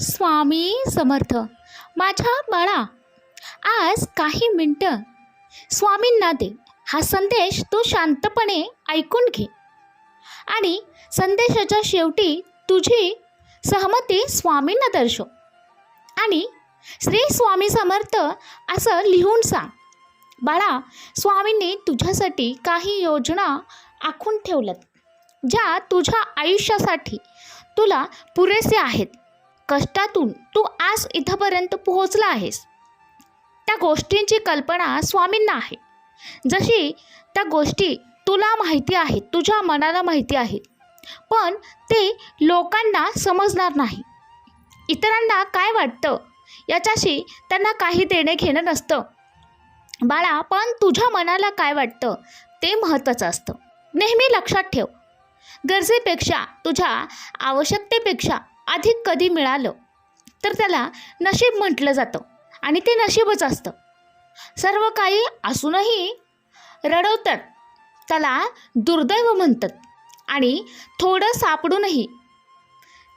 स्वामी समर्थ. माझ्या बाळा आज काही मिनटं स्वामींना दे. हा संदेश तू शांतपणे ऐकून घे. आणि संदेशाच्या शेवटी तुझी सहमती स्वामींना दर्शव. आणि श्री स्वामी समर्थ असं लिहून सांग. बाळा स्वामींनी तुझ्यासाठी काही योजना आखून ठेवल्यात ज्या तुझ्या आयुष्यासाठी तुला पुरेसे आहेत. कष्टातून तू आज इथंपर्यंत पोहोचला आहेस. त्या गोष्टींची कल्पना स्वामींना आहे. जशी त्या गोष्टी तुला माहिती आहेत तुझ्या मनाला माहिती आहेत पण ते लोकांना समजणार नाही. इतरांना काय वाटतं? याच्याशी त्यांना काही देणे घेणं नसतं. बाळा पण तुझ्या मनाला काय वाटतं? ते महत्त्वाचं असतं. नेहमी लक्षात ठेव. गरजेपेक्षा तुझ्या आवश्यकतेपेक्षा अधिक कधी मिळालं तर त्याला नशीब म्हटलं जातं आणि ते नशीबच असतं. सर्व काही असूनही रडवतात त्याला दुर्दैव म्हणतात आणि थोडं सापडूनही.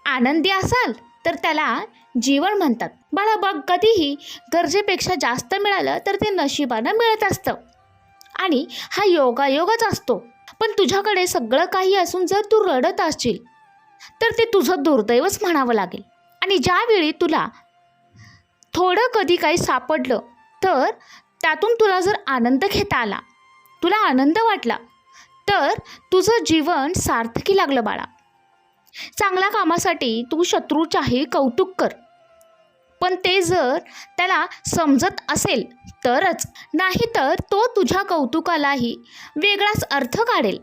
आनंदी असाल तर त्याला जीवन म्हणतात. बाळा बघ कधीही गरजेपेक्षा जास्त मिळालं तर ते नशिबानं मिळत असतं आणि हा योगायोगच असतो. पण तुझ्याकडे सगळं काही असून जर तू रडत असशील तर ते तुझं दुर्दैवच म्हणावं लागेल. आणि ज्यावेळी तुला थोडं कधी काही सापडलं तर त्यातून तुला जर आनंद घेता आला तुला आनंद वाटला तर तुझं जीवन सार्थकी लागलं बाळा. चांगल्या कामासाठी तू शत्रूच्याही कौतुक कर. पण ते जर त्याला समजत असेल तरच नाहीतर तो तुझ्या कौतुकालाही वेगळाच अर्थ काढेल.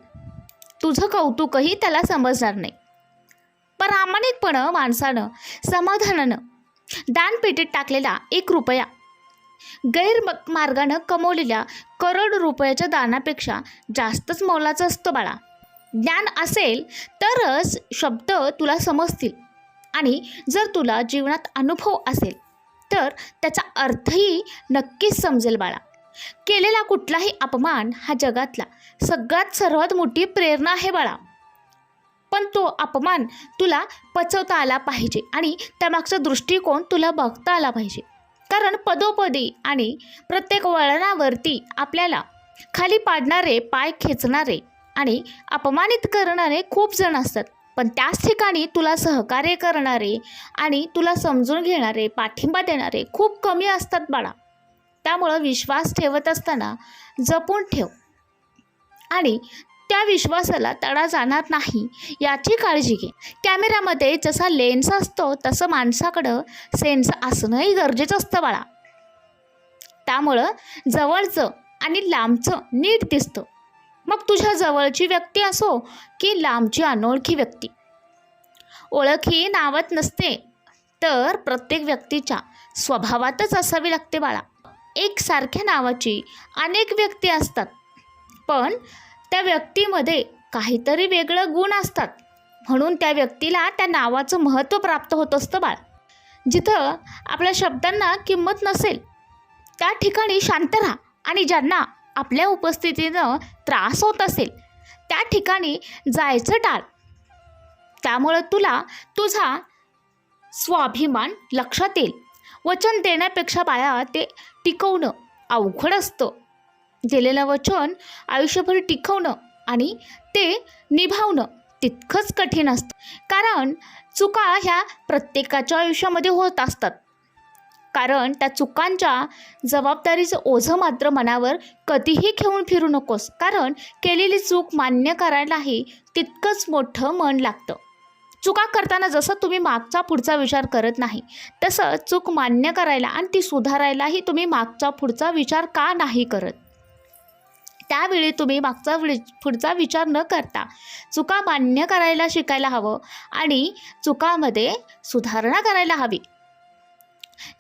तुझं कौतुकही त्याला समजणार नाही. प्रामाणिकपणं माणसानं समाधानानं दानपेटीत टाकलेला एक रुपया. गैरमार्गानं कमवलेल्या करोड रुपयाच्या दानापेक्षा जास्तच मोलाचं असतं बाळा. ज्ञान असेल तरच शब्द तुला समजतील आणि जर तुला जीवनात अनुभव असेल तर त्याचा अर्थही नक्कीच समजेल बाळा. केलेला कुठलाही अपमान हा जगातला सगळ्यात सर्वात मोठी प्रेरणा आहे बाळा. पण तो अपमान तुला पचवता आला पाहिजे आणि त्यामागचा दृष्टिकोन तुला बघता आला पाहिजे. कारण पदोपदी आणि प्रत्येक वळणावरती आपल्याला खाली पाडणारे पाय खेचणारे आणि अपमानित करणारे खूप जण असतात. पण त्याच ठिकाणी तुला सहकार्य करणारे आणि तुला समजून घेणारे पाठिंबा देणारे खूप कमी असतात बाळा. त्यामुळं विश्वास ठेवत असताना जपून ठेव आणि त्या विश्वासाला तडा जाणार नाही. याची काळजी घे. कॅमेऱ्यामध्ये जसा लेन्स असतो तसं माणसाकडं सेन्स असणंही गरजेचं असतं बाळा. त्यामुळं जवळचं आणि लांबचं नीट दिसतं. मग तुझ्या जवळची व्यक्ती असो की लांबची अनोळखी व्यक्ती. ओळख ही नावात नसते तर प्रत्येक व्यक्तीच्या स्वभावातच असावी लागते बाळा. एकसारख्या नावाची अनेक व्यक्ती असतात. पण त्या व्यक्तीमध्ये काहीतरी वेगळं गुण असतात. म्हणून त्या व्यक्तीला त्या नावाचं महत्त्व प्राप्त होत असतं बाळ. जिथं आपल्या शब्दांना किंमत नसेल. त्या ठिकाणी शांत राहा आणि ज्यांना आपल्या उपस्थितीनं त्रास होत असेल त्या ठिकाणी जायचं टाळ. त्यामुळं तुला तुझा स्वाभिमान लक्षात येईल. वचन देण्यापेक्षा बाळा ते टिकवणं अवघड असतं. दिलेलं वचन आयुष्यभर टिकवणं आणि ते निभावणं तितकंच कठीण असतं. कारण चुका ह्या प्रत्येकाच्या आयुष्यामध्ये होत असतात. कारण त्या चुकांच्या जबाबदारीचं ओझं मात्र मनावर कधीही घेऊन फिरू नकोस. कारण केलेली चूक मान्य करायलाही तितकंच मोठं मन लागतं. चुका करताना जसं तुम्ही मागचा पुढचा विचार करत नाही तसं चूक मान्य करायला आणि ती सुधारायलाही तुम्ही मागचा पुढचा विचार का नाही करत? त्यावेळी तुम्ही मागचा वि- पुढचा विचार न करता चुका मान्य करायला शिकायला हवं आणि चुकामध्ये सुधारणा करायला हवी.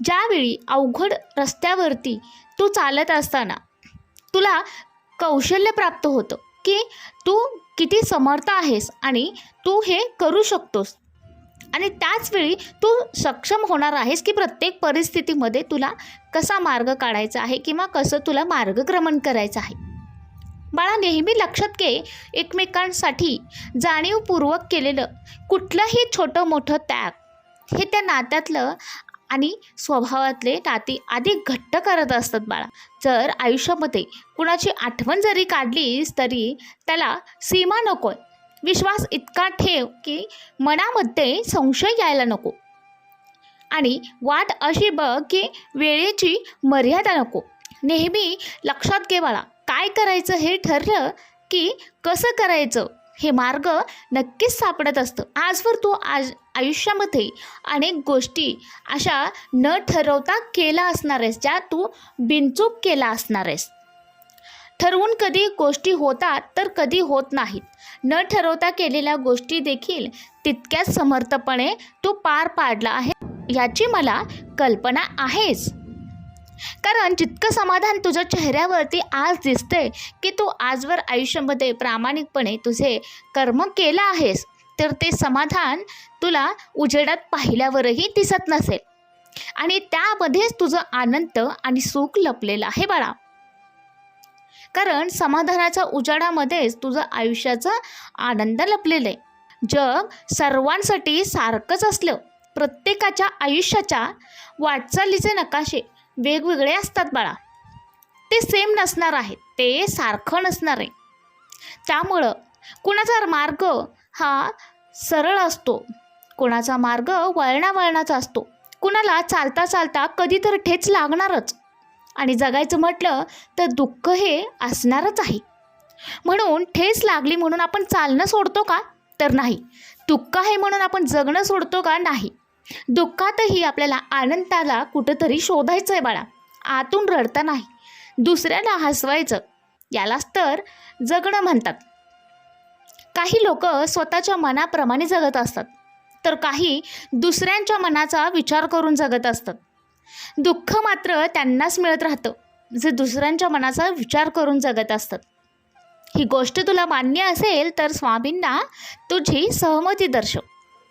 ज्यावेळी अवघड रस्त्यावरती तू चालत असताना तुला कौशल्य प्राप्त होतं की तू किती समर्थ आहेस आणि तू हे करू शकतोस आणि त्याचवेळी तू सक्षम होणार आहेस की प्रत्येक परिस्थितीमध्ये तुला कसा मार्ग काढायचा आहे किंवा कसं तुला मार्गक्रमण करायचं आहे. बाळा नेहमी लक्षात घे. एकमेकांसाठी जाणीवपूर्वक केलेलं कुठलंही छोटं मोठं त्याग. हे त्या नात्यातलं आणि स्वभावातले नाती अधिक घट्ट करत असतात बाळा. जर आयुष्यामध्ये कुणाची आठवण जरी काढलीस तरी त्याला सीमा नको विश्वास इतका ठेव की मनामध्ये संशय यायला नको. आणि वाट अशी बघ की वेळेची मर्यादा नको. नेहमी लक्षात घे बाळा. काय करायचं हे ठरलं की कसं करायचं हे मार्ग नक्कीच सापडत असतं. आजवर तू आज आयुष्यामध्ये अनेक गोष्टी अशा न ठरवता केला असणार आहेस ज्या तू बिनचूक केला असणार आहेस. ठरवून कधी गोष्टी होतात तर कधी होत नाहीत. न ठरवता केलेल्या गोष्टी देखील तितक्याच समर्थपणे तू पार पाडला आहे याची मला कल्पना आहेच. कारण जितकं समाधान तुझ्या चेहऱ्यावरती आज दिसतंय की तू आजवर आयुष्यामध्ये प्रामाणिकपणे तुझे कर्म केलं आहेस तर ते समाधान तुला उजेडात पाहिल्यावरही दिसत नसेल. आणि त्यामध्येच तुझं आनंद आणि सुख लपलेलं आहे बाळा. कारण समाधानाच्या उजाडामध्येच तुझं आयुष्याचा आनंद लपलेलं आहे. जग सर्वांसाठी सारखंच असलं प्रत्येकाच्या आयुष्याच्या वाटचालीचे नकाशे वेगवेगळे असतात बाळा. ते सेम नसणार आहे ते सारखं नसणार आहे. त्यामुळं कुणाचा मार्ग हा सरळ असतो. कुणाचा मार्ग वळणावळणाचा असतो. कुणाला चालता चालता कधीतरी ठेच लागणारच. आणि जगायचं म्हटलं तर दुःख हे असणारच आहे. म्हणून ठेच लागली म्हणून आपण चालणं सोडतो का? तर नाही. दुःख आहे म्हणून आपण जगणं सोडतो का? नाही. दुःखातही आपल्याला आनंदाला कुठंतरी शोधायचं आहे बाळा. आतून रडता नाही. दुसऱ्याला हसवायचं. यालाच तर जगणं म्हणतात. काही लोक स्वतःच्या मनाप्रमाणे जगत असतात. तर काही दुसऱ्यांच्या मनाचा विचार करून जगत असतात. दुःख मात्र त्यांनाच मिळत राहतं. जे दुसऱ्यांच्या मनाचा विचार करून जगत असतात. ही गोष्ट तुला मान्य असेल तर स्वामींना तुझी सहमती दर्शव.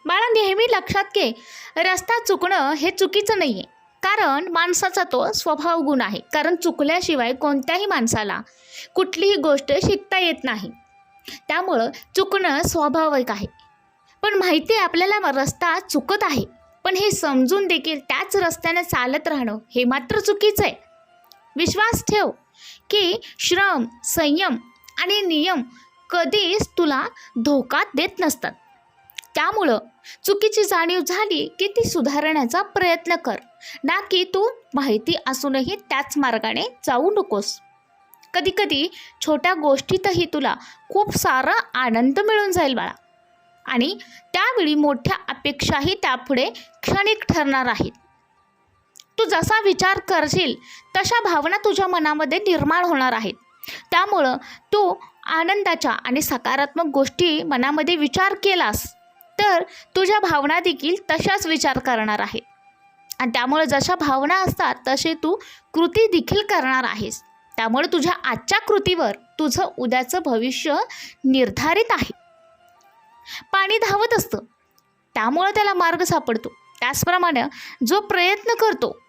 बाळा नेहमी लक्षात घे. रस्ता चुकणं हे चुकीचं नाही आहे कारण माणसाचा तो स्वभाव गुण आहे. कारण चुकल्याशिवाय कोणत्याही माणसाला कुठलीही गोष्ट शिकता येत नाही. त्यामुळं चुकणं स्वाभाविक आहे. पण माहिती आहे आपल्याला रस्ता चुकत आहे. पण हे समजून देखील त्याच रस्त्याने चालत राहणं हे मात्र चुकीचं आहे. विश्वास ठेव की श्रम संयम आणि नियम कधीच तुला धोका देत नसतात. त्यामुळं चुकीची जाणीव झाली की ती सुधारण्याचा प्रयत्न कर. ना की तू माहिती असूनही त्याच मार्गाने जाऊ नकोस. कधीकधी छोट्या गोष्टीतही तुला खूप सारा आनंद मिळून जाईल बाळा. आणि त्यावेळी मोठ्या अपेक्षाही त्यापुढे क्षणिक ठरणार आहेत. तू जसा विचार करशील तशा भावना तुझ्या मनामध्ये निर्माण होणार आहेत. त्यामुळं तू आनंदाच्या आणि सकारात्मक गोष्टी मनामध्ये विचार केलास. तर तुझ्या भावना देखील तशाच विचार करणार आहे. आणि त्यामुळे जशा भावना असतात तसे तू कृती देखील करणार आहेस. त्यामुळे तुझ्या आजच्या कृतीवर तुझं उद्याचं भविष्य निर्धारित आहे. पाणी धावत असतं. त्यामुळं त्याला मार्ग सापडतो. त्याचप्रमाणे जो प्रयत्न करतो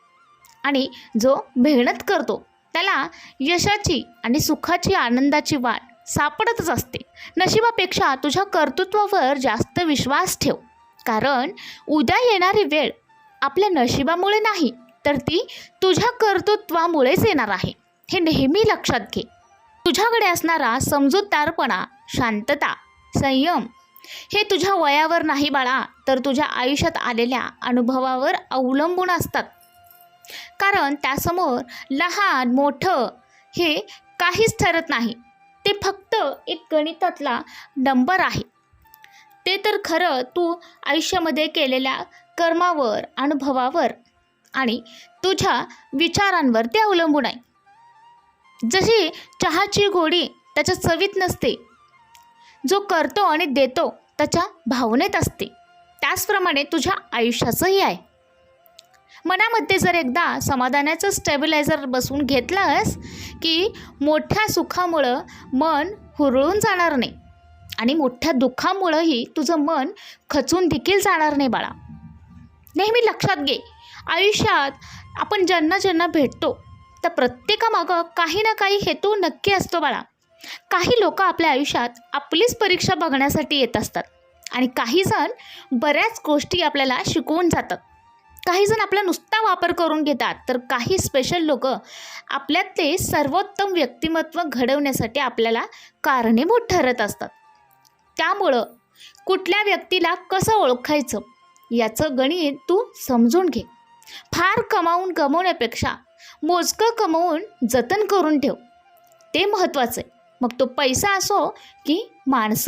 आणि जो मेहनत करतो त्याला यशाची आणि सुखाची आनंदाची वाट सापडतच असते. नशिबापेक्षा तुझ्या कर्तृत्वावर जास्त विश्वास ठेव. कारण उद्या येणारी वेळ आपल्या नशिबामुळे नाही तर ती तुझ्या कर्तृत्वामुळेच येणार आहे. हे नेहमी लक्षात घे. तुझ्याकडे असणारा समजूतदारपणा शांतता संयम हे तुझ्या वयावर नाही बाळा तर तुझ्या आयुष्यात आलेल्या अनुभवावर अवलंबून असतात. कारण त्यासमोर लहान मोठं हे काहीच ठरत नाही. ते फक्त एक गणितातला नंबर आहे. ते तर खरं तू आयुष्यामध्ये केलेल्या कर्मावर अनुभवावर आणि तुझ्या विचारांवर ते अवलंबून आहे. जशी चहाची गोडी त्याच्या चवीत नसते जो करतो आणि देतो त्याच्या भावनेत असते. त्याचप्रमाणे तुझ्या आयुष्याचंही आहे. मनामध्ये जर एकदा समाधानाचं स्टेबिलायझर बसवून घेतलंस की मोठ्या सुखामुळं मन हुरळून जाणार नाही. आणि मोठ्या दुःखामुळंही तुझं मन खचून देखील जाणार नाही बाळा. नेहमी लक्षात घे आयुष्यात आपण ज्यांना ज्यांना भेटतो त्या प्रत्येकामागं काही ना काही हेतू नक्की असतो बाळा. काही लोक आपल्या आयुष्यात आपलीच परीक्षा बघण्यासाठी येत असतात. आणि काही जण बऱ्याच गोष्टी आपल्याला शिकवून जातात. काही जण आपला नुसता वापर करून घेतात तर काही स्पेशल लोक आपल्यातले सर्वोत्तम व्यक्तिमत्व घडवण्यासाठी आपल्याला कारणीभूत ठरत असतात. त्यामुळं कुठल्या व्यक्तीला कसं ओळखायचं याचं गणित तू समजून घे. फार कमावून कमवण्यापेक्षा मोजकं कमवून जतन करून ठेव. ते महत्त्वाचं आहे. मग तो पैसा असो की माणसं.